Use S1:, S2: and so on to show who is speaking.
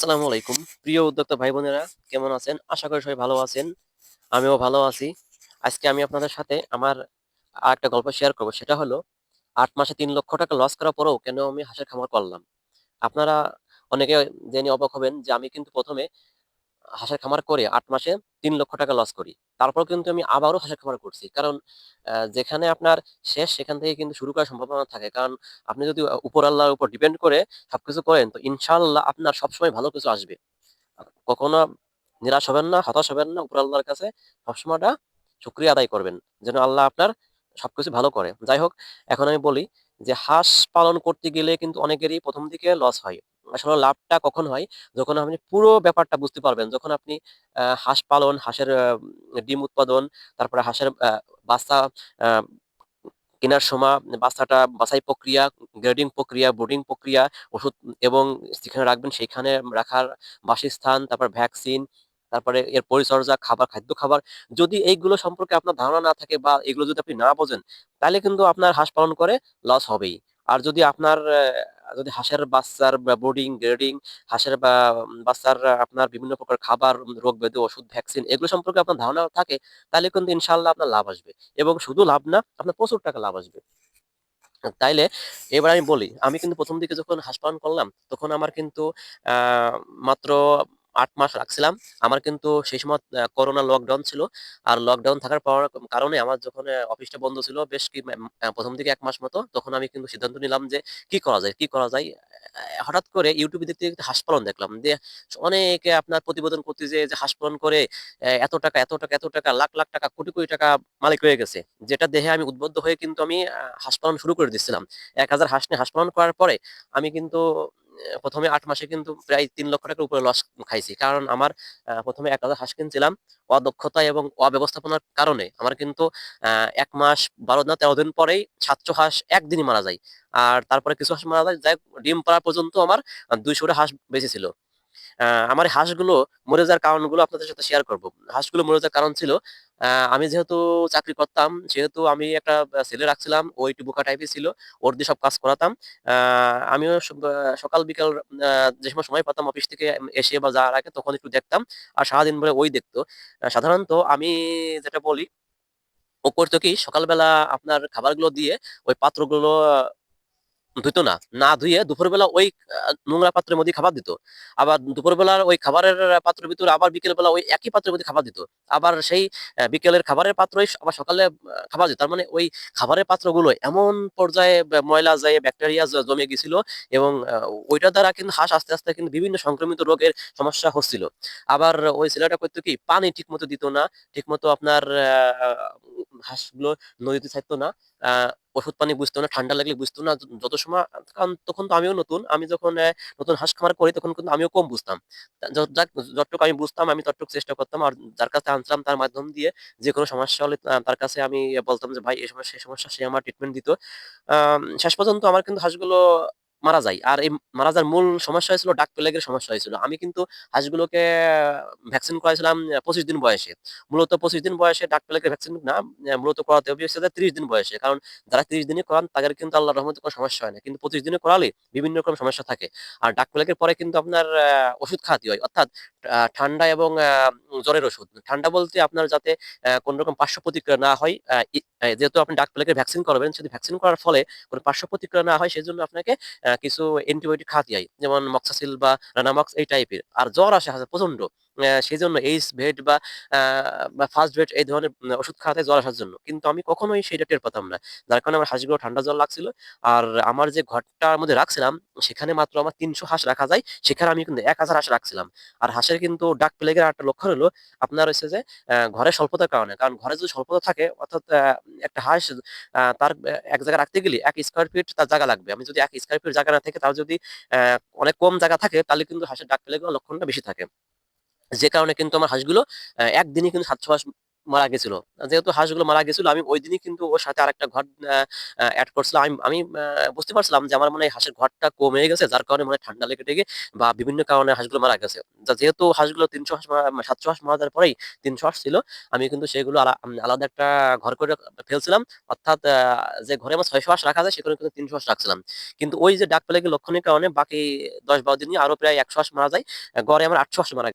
S1: আসসালামু আলাইকুম। প্রিয় উদ্যোক্তা ভাই বোনেরা কেমন আছেন? আশা করি সবাই ভালো আছেন। আমিও ভালো আছি। আজকে আমি আপনাদের সাথে আমার একটা গল্প শেয়ার করব। সেটা হলো, আট মাসে তিন লক্ষ টাকা লস করার পরেও কেন আমি হাসের খামার করলাম? আপনারা অনেকে জেনে অবাক হবেন যে আমি কিন্তু প্রথমে হাঁসের খামার করে আট মাসে তিন লক্ষ টাকা লস করি। তারপর কিন্তু আমি আবারও হাঁসের খামার করছি। কারণ যেখানে আপনার শেষ, সেখান থেকে কিন্তু শুরু করার সম্ভাবনা থাকে। কারণ, আপনি যদি উপর আল্লাহর উপর ডিপেন্ড করে সবকিছু করেন, তো ইনশাল্লাহ আপনার সবসময় ভালো কিছু আসবে। কখনো নিরাশ হবেন না, হতাশ হবেন না, উপর আল্লাহর কাছে সবসময়টা শুক্রিয়া আদায় করবেন, যেন আল্লাহ আপনার সবকিছু ভালো করে। যাই হোক, এখন আমি বলি যে হাঁস পালন করতে গেলে কিন্তু অনেকেরই প্রথম দিকে লস হয়। আসলে লাভটা কখন হয়? যখন আপনি পুরো ব্যাপারটা বুঝতে পারবেন। যখন আপনি হাঁস পালন, হাঁসের ডিম উৎপাদন, তারপরে হাঁসের বাচ্চা কেনার সময় বাচ্চাটা বাছাই প্রক্রিয়া, গ্রেডিং প্রক্রিয়া, বোর্ডিং প্রক্রিয়া, ওষুধ এবং যেখানে রাখবেন সেখানে রাখার বাসস্থান, তারপর ভ্যাকসিন, তারপরে এর পরিচর্যা, খাবার, খাদ্য খাবার। যদি এইগুলো সম্পর্কে আপনার ধারণা না থাকে বা এগুলো যদি আপনি না বোঝেন, তাহলে কিন্তু আপনার হাঁস পালন করে লস হবেই। আর যদি আপনার যদি হাঁসের বাচ্চার বোর্ডিং গ্রেডিং হাঁসের বাচ্চার আপনার বিভিন্ন প্রকার খাবার রোগ ব্যাধি, ওষুধ ভ্যাকসিন এগুলো সম্পর্কে আপনার ধারণা থাকে, তাহলে কিন্তু ইনশাল্লাহ আপনার লাভ আসবে। এবং শুধু লাভ না, আপনার প্রচুর টাকা লাভ আসবে। তাইলে, এবার আমি বলি, আমি কিন্তু প্রথম দিকে যখন হাঁস পালন করলাম, তখন আমার কিন্তু মাত্র আট মাস রাখছিলাম। আমার কিন্তু সেই সময় করোনা লকডাউন ছিল। আর লকডাউন থাকার পর কারণে আমার যখন অফিসটা বন্ধ ছিল বেশ কি প্রথম দিকে এক মাস মতো তখন আমি কিন্তু সিদ্ধান্ত নিলাম যে কি করা যায় কি করা যায়? হঠাৎ করে ইউটিউবে দেখতে দেখতে হাঁস পালন দেখলাম। যে অনেকে আপনার প্রতিবেদন করতে যে যে হাঁস পালন করে এত টাকা এত টাকা এত টাকা লাখ লাখ টাকা কোটি কোটি টাকা মালিক হয়ে গেছে। যেটা দেখে আমি উদ্বুদ্ধ হয়ে কিন্তু আমি আহ, হাঁস পালন শুরু করে দিচ্ছিলাম এক হাজার হাঁস নিয়ে হাঁস পালন করার পরে আমি কিন্তু প্রথমে আট মাসে কিন্তু প্রায় তিন লক্ষ টাকার উপরে লস খাইছি। কারণ আমার প্রথমে এক হাজার হাঁস কিনছিলাম অদক্ষতা এবং অব্যবস্থাপনার কারণে। আমার কিন্তু এক মাস বারো না তেরো দিন পরেই সাতশো হাঁস একদিনই মারা যায়। আর তারপরে কিছু হাঁস মারা যায় যাই ডিম পাড়া পর্যন্ত আমার দুইশোটা হাঁস বেঁচে ছিল। আহ, আমার হাঁসগুলো মরে যাওয়ার কারণগুলো আপনাদের সাথে শেয়ার করব। হাঁসগুলো মরে যাওয়ার কারণ ছিল আমি যেহেতু চাকরি করতাম, সেহেতু আমি একটা ছেলে রাখছিলাম, ও একটু বোকা টাইপের ছিল, ওর দিয়ে সব কাজ করাতাম। আমিও সকাল, বিকাল যে সময় সময় পাতাম অফিস থেকে এসে বা যাওয়ার আগে তখন একটু দেখতাম, আর সারাদিন ধরে ওই দেখতো। সাধারণত আমি যেটা বলি, ও করতো কি, সকালবেলা আপনার খাবারগুলো দিয়ে ওই পাত্রগুলো ধুইতো না। না ধুয়ে দুপুরবেলা ওই নোংরা পাত্রের মধ্যে খাবার দিত। আবার দুপুরবেলার ওই খাবারের পাত্রের ভিতরে আবার বিকেলবেলা ওই একই পাত্রের মধ্যে খাবার দিত। আবার সেই বিকেলের খাবারের পাত্রই আবার সকালে খাবার দিত। তার মানে ওই খাবারের পাত্রগুলো এমন পর্যায়ে ময়লা যায়, ব্যাকটেরিয়া জমে গেছিল এবং ওইটার দ্বারা কিন্তু হাঁস আস্তে আস্তে কিন্তু বিভিন্ন সংক্রমিত রোগের সমস্যা হচ্ছিল। আবার ওই ছেলেটা করতো কি, পানি ঠিক মতো দিত না। ঠিক মতো আপনার হাঁসগুলো নদীতে থাকতো না। ওষুধ পানি বুঝতো না, ঠান্ডা লাগলে বুঝতো না। যত সময়, কারণ তখন তো আমিও নতুন, আমি যখন নতুন হাঁস খামার করি তখন কিন্তু আমিও কম বুঝতাম। যতটুকু আমি বুঝতাম, আমি ততটুকু চেষ্টা করতাম আর যার কাছে আনছিলাম তার মাধ্যম দিয়ে যে কোনো সমস্যা হলে তার কাছে আমি বলতাম যে, ভাই এই সমস্যা সেই সমস্যা, সে আমার ট্রিটমেন্ট দিত। শেষ পর্যন্ত আমার কিন্তু হাঁসগুলো মারা যায়। আর এই মারা যাওয়ার মূল সমস্যা হয়েছিল, ডাক প্লেগের সমস্যা হয়েছিল। আমি কিন্তু হাঁসগুলোকে ভ্যাকসিন করাইছিলাম পঁচিশ দিন বয়সে। মূলত পঁচিশ দিন বয়সে ডাক প্লেগের ভ্যাকসিন না মূলত করাতে হবে হচ্ছে ত্রিশ দিন বয়সে। কারণ যারা তিরিশ দিনে করান, তাদের কিন্তু আল্লাহ রহমতে কোনো সমস্যা হয় না। কিন্তু পঁচিশ দিনে করালে বিভিন্ন রকম সমস্যা থাকে। আর ডাক প্লেগের পরে কিন্তু আপনার ওষুধ খাওয়াতে হয়। অর্থাৎ ঠান্ডা এবং জ্বরের ওষুধ। ঠান্ডা বলতে আপনার যাতে কোনো রকম পার্শ্ব প্রতিক্রিয়া না হয় যেহেতু আপনি ডাক প্লেগের ভ্যাকসিন করবেন, যদি ভ্যাকসিন করার ফলে কোনো পার্শ্ব প্রতিক্রিয়া না হয় সেই জন্য আপনাকে কিছু অ্যান্টিবায়োটিক খাওয়াতে হয়। যেমন মক্সাসিল বা রানামক্স এই টাইপের আর জ্বর আসে হাজার প্রচণ্ড সেই জন্য এইচ ভেট বা ফার্স্ট ভেট এই ধরনের ওষুধ খাওয়াতে জ্বর আসার জন্য। কিন্তু আমি কখনোই সেটা টের পেতাম না। যার কারণে আমার হাঁসগুলো ঠান্ডা জ্বর লাগছিল। আর আমার যে ঘরটার মধ্যে রাখছিলাম, সেখানে মাত্র আমার তিনশো হাঁস রাখা যায়। সেখানে আমি কিন্তু এক হাজার হাঁস রাখছিলাম। আর হাঁসের কিন্তু ডাক প্লেগের একটা লক্ষণ হলো, আপনার হচ্ছে যে ঘরে স্বল্পতার কারণে। কারণ ঘরে যদি স্বল্পতা থাকে, অর্থাৎ একটা হাঁস তার এক জায়গায় রাখতে গেলে এক স্কোয়ার ফিট তার জায়গা লাগবে। আমি যদি এক স্কোয়ার ফিট জায়গা না থাকে তার যদি অনেক কম জায়গা থাকে, তাহলে কিন্তু হাঁসের ডাক প্লেগের লক্ষণটা বেশি থাকে। যে কারণে কিন্তু আমার হাঁসগুলো একদিনই কিন্তু সাতশো হাঁস মারা গেছিল। যেহেতু হাঁসগুলো মারা গেছিল, আমি ওই দিনই কিন্তু ওর সাথে আরেকটা ঘর অ্যাড করছিলাম। আমি আমি বুঝতে পারছিলাম যে আমার মনে হয় হাঁসের ঘরটা কমে গেছে, যার কারণে মনে ঠান্ডা লেগে টেগে বা বিভিন্ন কারণে হাঁসগুলো মারা গেছে। যেহেতু হাঁসগুলো তিনশো হাঁস সাতশো হাঁস মারা যাওয়ার পরেই তিনশো হাঁস ছিল, আমি কিন্তু সেগুলো আলা- আলাদা একটা ঘর করে ফেলছিলাম। অর্থাৎ যে ঘরে আমার ছয়শো হাঁস রাখা যায়, সেখানে কিন্তু তিনশো হাঁস রাখছিলাম। কিন্তু ওই যে ডাক পেলে লক্ষণের কারণে বাকি দশ বারো দিনই আরও প্রায় একশো হাঁস মারা যায়। গড়ে আমার আটশো হাঁস মারা